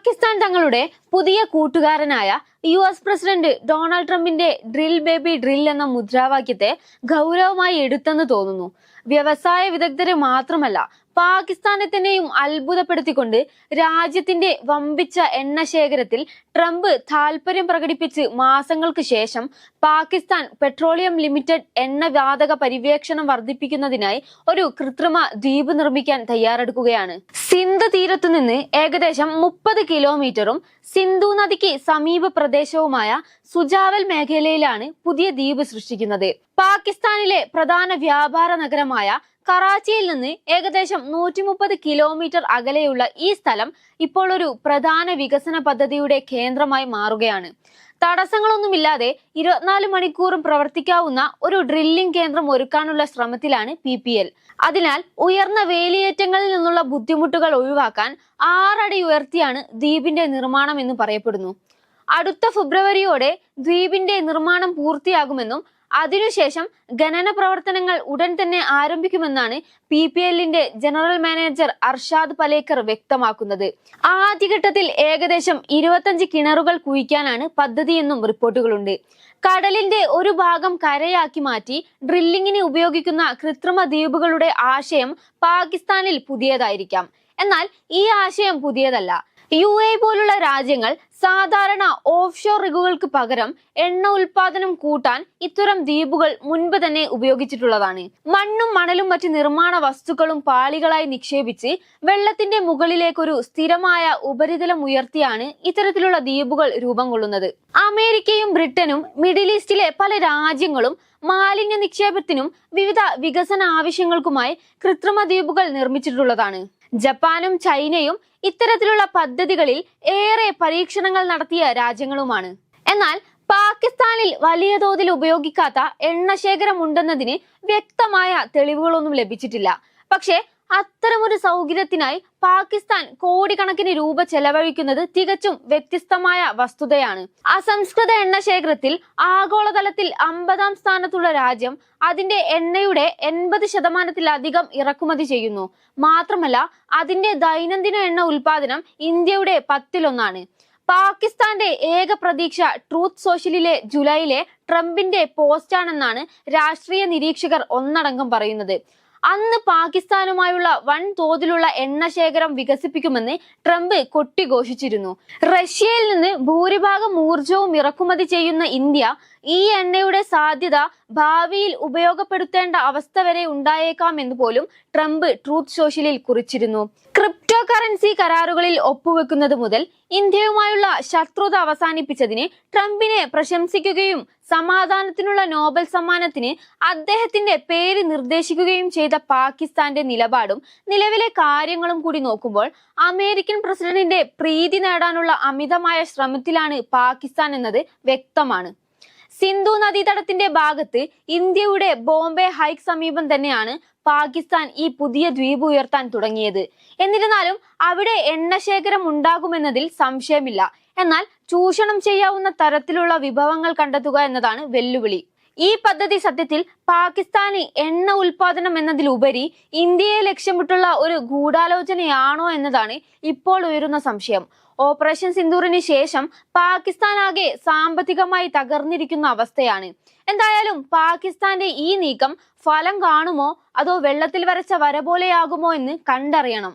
പാകിസ്ഥാൻ തങ്ങളുടെ പുതിയ കൂട്ടുകാരനായ യു എസ് പ്രസിഡന്റ് ഡൊണാൾഡ് ട്രംപിന്റെ ഡ്രിൽ ബേബി ഡ്രിൽ എന്ന മുദ്രാവാക്യത്തെ ഗൗരവമായി എടുത്തെന്ന് തോന്നുന്നു. വ്യവസായ വിദഗ്ധരെ മാത്രമല്ല പാകിസ്ഥാനെ തന്നെയും അത്ഭുതപ്പെടുത്തിക്കൊണ്ട് രാജ്യത്തിന്റെ വമ്പിച്ച എണ്ണ ശേഖരത്തിൽ ട്രംപ് താൽപര്യം പ്രകടിപ്പിച്ച് മാസങ്ങൾക്ക് ശേഷം പാകിസ്ഥാൻ പെട്രോളിയം ലിമിറ്റഡ് എണ്ണ വാതക പരിവേക്ഷണം വർദ്ധിപ്പിക്കുന്നതിനായി ഒരു കൃത്രിമ ദ്വീപ് നിർമ്മിക്കാൻ തയ്യാറെടുക്കുകയാണ്. സിന്ധ് തീരത്തു നിന്ന് ഏകദേശം മുപ്പത് കിലോമീറ്ററും സിന്ധു നദിക്ക് സമീപ പ്രദേശവുമായ സുജാവൽ മേഖലയിലാണ് പുതിയ ദ്വീപ് സൃഷ്ടിക്കുന്നത്. പാകിസ്ഥാനിലെ പ്രധാന വ്യാപാര നഗരമായ കറാച്ചിയിൽ നിന്ന് ഏകദേശം നൂറ്റി മുപ്പത് കിലോമീറ്റർ അകലെയുള്ള ഈ സ്ഥലം ഇപ്പോൾ ഒരു പ്രധാന വികസന പദ്ധതിയുടെ കേന്ദ്രമായി മാറുകയാണ്. തടസ്സങ്ങളൊന്നുമില്ലാതെ ഇരുപത്തിനാല് മണിക്കൂറും പ്രവർത്തിക്കാവുന്ന ഒരു ഡ്രില്ലിംഗ് കേന്ദ്രം ഒരുക്കാനുള്ള ശ്രമത്തിലാണ് പി പി എൽ. അതിനാൽ ഉയർന്ന വേലിയേറ്റങ്ങളിൽ നിന്നുള്ള ബുദ്ധിമുട്ടുകൾ ഒഴിവാക്കാൻ ആറടി ഉയർത്തിയാണ് ദ്വീപിന്റെ നിർമ്മാണം എന്ന് പറയപ്പെടുന്നു. അടുത്ത ഫെബ്രുവരിയോടെ ദ്വീപിന്റെ നിർമ്മാണം പൂർത്തിയാകുമെന്നും അതിനുശേഷം ഖനന പ്രവർത്തനങ്ങൾ ഉടൻ തന്നെ ആരംഭിക്കുമെന്നാണ് പി പി എല്ലിന്റെ ജനറൽ മാനേജർ അർഷാദ് പലേക്കർ വ്യക്തമാക്കുന്നത്. ആദ്യഘട്ടത്തിൽ ഏകദേശം ഇരുപത്തഞ്ച് കിണറുകൾ കുഴിക്കാനാണ് പദ്ധതിയെന്നും റിപ്പോർട്ടുകളുണ്ട്. കടലിന്റെ ഒരു ഭാഗം കരയാക്കി മാറ്റി ഡ്രില്ലിങ്ങിന് ഉപയോഗിക്കുന്ന കൃത്രിമ ദ്വീപുകളുടെ ആശയം പാകിസ്ഥാനിൽ പുതിയതായിരിക്കാം. എന്നാൽ ഈ ആശയം പുതിയതല്ല. യു എ പോലുള്ള രാജ്യങ്ങൾ സാധാരണ ഓഫ്ഷോർ റിഗുകൾക്ക് പകരം എണ്ണ ഉൽപാദനം കൂട്ടാൻ ഇത്തരം ദ്വീപുകൾ മുൻപ് തന്നെ ഉപയോഗിച്ചിട്ടുള്ളതാണ്. മണ്ണും മണലും മറ്റ് നിർമ്മാണ വസ്തുക്കളും പാളികളായി നിക്ഷേപിച്ച് വെള്ളത്തിന്റെ മുകളിലേക്കൊരു സ്ഥിരമായ ഉപരിതലം ഉയർത്തിയാണ് ഇത്തരത്തിലുള്ള ദ്വീപുകൾ രൂപം കൊള്ളുന്നത്. അമേരിക്കയും ബ്രിട്ടനും മിഡിൽ ഈസ്റ്റിലെ പല രാജ്യങ്ങളും മാലിന്യ നിക്ഷേപത്തിനും വിവിധ വികസന ആവശ്യങ്ങൾക്കുമായി കൃത്രിമ ദ്വീപുകൾ നിർമ്മിച്ചിട്ടുള്ളതാണ്. ജപ്പാനും ചൈനയും ഇത്തരത്തിലുള്ള പദ്ധതികളിൽ ഏറെ പരീക്ഷണങ്ങൾ നടത്തിയ രാജ്യങ്ങളുമാണ്. എന്നാൽ പാകിസ്ഥാനിൽ വലിയ തോതിൽ ഉപയോഗിക്കാത്ത എണ്ണശേഖരം ഉണ്ടെന്നതിന് വ്യക്തമായ തെളിവുകളൊന്നും ലഭിച്ചിട്ടില്ല. പക്ഷേ അത്തരമൊരു സൗകര്യത്തിനായി പാകിസ്ഥാൻ കോടിക്കണക്കിന് രൂപ ചെലവഴിക്കുന്നത് തികച്ചും വ്യത്യസ്തമായ വസ്തുതയാണ്. അസംസ്കൃത എണ്ണ ശേഖരത്തിൽ ആഗോളതലത്തിൽ അമ്പതാം സ്ഥാനത്തുള്ള രാജ്യം അതിന്റെ എണ്ണയുടെ എൺപത് ശതമാനത്തിലധികം ഇറക്കുമതി ചെയ്യുന്നു. മാത്രമല്ല അതിന്റെ ദൈനംദിന എണ്ണ ഉൽപാദനം ഇന്ത്യയുടെ പത്തിലൊന്നാണ്. പാകിസ്ഥാന്റെ ഏക പ്രതീക്ഷ ട്രൂത്ത് സോഷ്യലിലെ ജൂലൈയിലെ ട്രംപിന്റെ പോസ്റ്റാണെന്നാണ് രാഷ്ട്രീയ നിരീക്ഷകർ ഒന്നടങ്കം പറയുന്നത്. അന്ന് പാകിസ്ഥാനുമായുള്ള വൻ തോതിലുള്ള എണ്ണ ശേഖരം വികസിപ്പിക്കുമെന്ന് ട്രംപ് കൊട്ടിഘോഷിച്ചിരുന്നു. റഷ്യയിൽ നിന്ന് ഭൂരിഭാഗം ഊർജവും ഇറക്കുമതി ചെയ്യുന്ന ഇന്ത്യ ഈ എണ്ണയുടെ സാധ്യത ഭാവിയിൽ ഉപയോഗപ്പെടുത്തേണ്ട അവസ്ഥ വരെ ഉണ്ടായേക്കാം എന്ന് പോലും ട്രംപ് ട്രൂത്ത് സോഷ്യലിൽ കുറിച്ചിരുന്നു. ക്രിപ്റ്റോ കറൻസി കരാറുകളിൽ ഒപ്പുവെക്കുന്നത് മുതൽ ഇന്ത്യയുമായുള്ള ശത്രുത അവസാനിപ്പിച്ചതിന് ട്രംപിനെ പ്രശംസിക്കുകയും സമാധാനത്തിനുള്ള നോബൽ സമ്മാനത്തിന് അദ്ദേഹത്തിന്റെ പേര് നിർദ്ദേശിക്കുകയും ചെയ്ത പാകിസ്ഥാന്റെ നിലപാടും നിലവിലെ കാര്യങ്ങളും കൂടി നോക്കുമ്പോൾ അമേരിക്കൻ പ്രസിഡന്റിന്റെ പ്രീതി നേടാനുള്ള അമിതമായ ശ്രമത്തിലാണ് പാകിസ്ഥാൻ എന്നത് വ്യക്തമാണ്. സിന്ധു നദീതടത്തിന്റെ ഭാഗത്ത് ഇന്ത്യയുടെ ബോംബെ ഹൈക്ക് സമീപം തന്നെയാണ് പാകിസ്ഥാൻ ഈ പുതിയ ദ്വീപ് ഉയർത്താൻ തുടങ്ങിയത്. എന്നിരുന്നാലും അവിടെ എണ്ണശേഖരം ഉണ്ടാകുമെന്നതിൽ സംശയമില്ല. എന്നാൽ ചൂഷണം ചെയ്യാവുന്ന തരത്തിലുള്ള വിഭവങ്ങൾ കണ്ടെത്തുക എന്നതാണ് വെല്ലുവിളി. ഈ പദ്ധതി സത്യത്തിൽ പാകിസ്ഥാന് എണ്ണ ഉൽപാദനം എന്നതിലുപരി ഇന്ത്യയെ ലക്ഷ്യമിട്ടുള്ള ഒരു ഗൂഢാലോചനയാണോ എന്നതാണ് ഇപ്പോൾ ഉയരുന്ന സംശയം. ഓപ്പറേഷൻ സിന്ദൂറിന് ശേഷം പാകിസ്ഥാൻ ആകെ സാമ്പത്തികമായി തകർന്നിരിക്കുന്ന അവസ്ഥയാണ്. എന്തായാലും പാകിസ്ഥാന്റെ ഈ നീക്കം ഫലം കാണുമോ? അതോ വെള്ളത്തിൽ വരച്ച വര പോലെയാകുമോ എന്ന് കണ്ടറിയണം.